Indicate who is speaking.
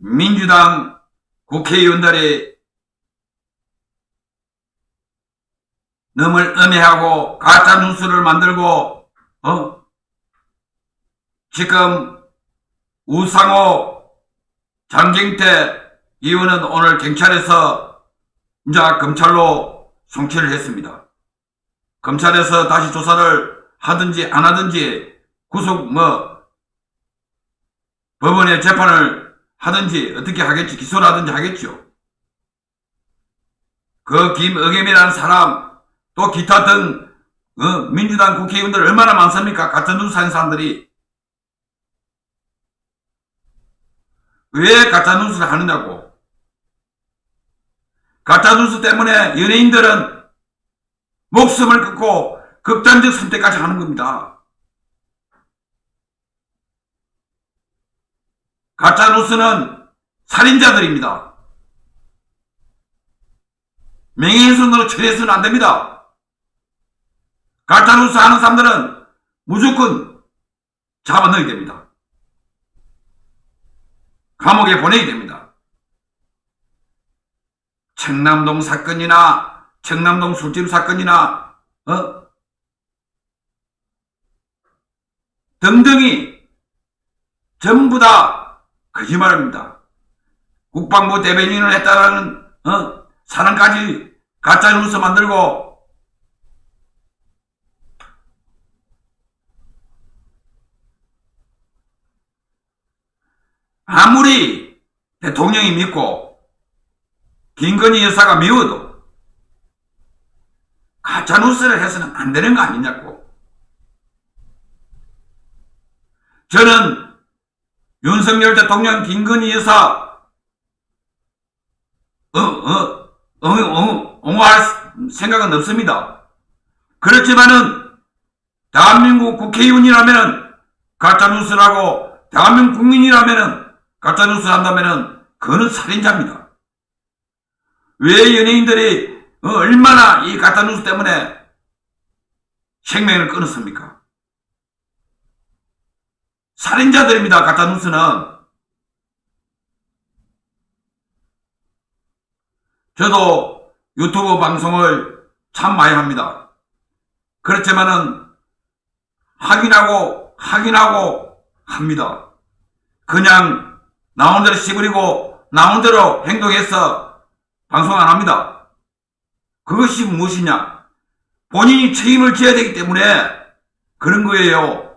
Speaker 1: 민주당 국회의원들이 너물 음해하고 가짜 뉴스를 만들고 어 지금 우상호 장경태 의원은 오늘 경찰에서 이제 검찰로 송치를 했습니다. 검찰에서 다시 조사를 하든지 안 하든지 구속 뭐 법원에 재판을 하든지 어떻게 하겠지 기소를 하든지 하겠죠. 그 김의겸이라는 사람 또 기타 등 어, 민주당 국회의원들 얼마나 많습니까? 같은 뉴스 하는 사람들이 왜 가짜 뉴스를 하느냐고. 가짜 뉴스 때문에 연예인들은 목숨을 끊고 극단적 선택까지 하는 겁니다. 가짜 뉴스는 살인자들입니다. 명예훼손으로 처리해서는 안 됩니다. 가짜 뉴스 하는 사람들은 무조건 잡아 넣어야 됩니다. 감옥에 보내야 됩니다. 청남동 사건이나 청남동 술집 사건이나 어? 등등이 전부 다 거짓말입니다. 국방부 대변인을 했다라는 어? 사람까지 가짜 뉴스 만들고 아무리 대통령이 믿고 김건희 여사가 미워도 가짜 뉴스를 해서는 안 되는 거 아니냐고. 저는 윤석열 대통령 김건희 여사 어, 어, 어, 어, 생각은 없습니다. 그렇지만은 대한민국 국회의원이라면은 가짜뉴스라고 대한민국 국민이라면은 가짜뉴스 한다면은 그는 살인자입니다. 왜 연예인들이 어, 얼마나 이 가짜뉴스 때문에 생명을 끊었습니까? 살인자들입니다. 가짜뉴스는. 저도 유튜브 방송을 참 많이 합니다. 그렇지만은 확인하고 확인하고 합니다. 그냥 나온 대로 씨부리고 나온 대로 행동해서 방송 안 합니다. 그것이 무엇이냐? 본인이 책임을 져야 되기 때문에 그런 거예요.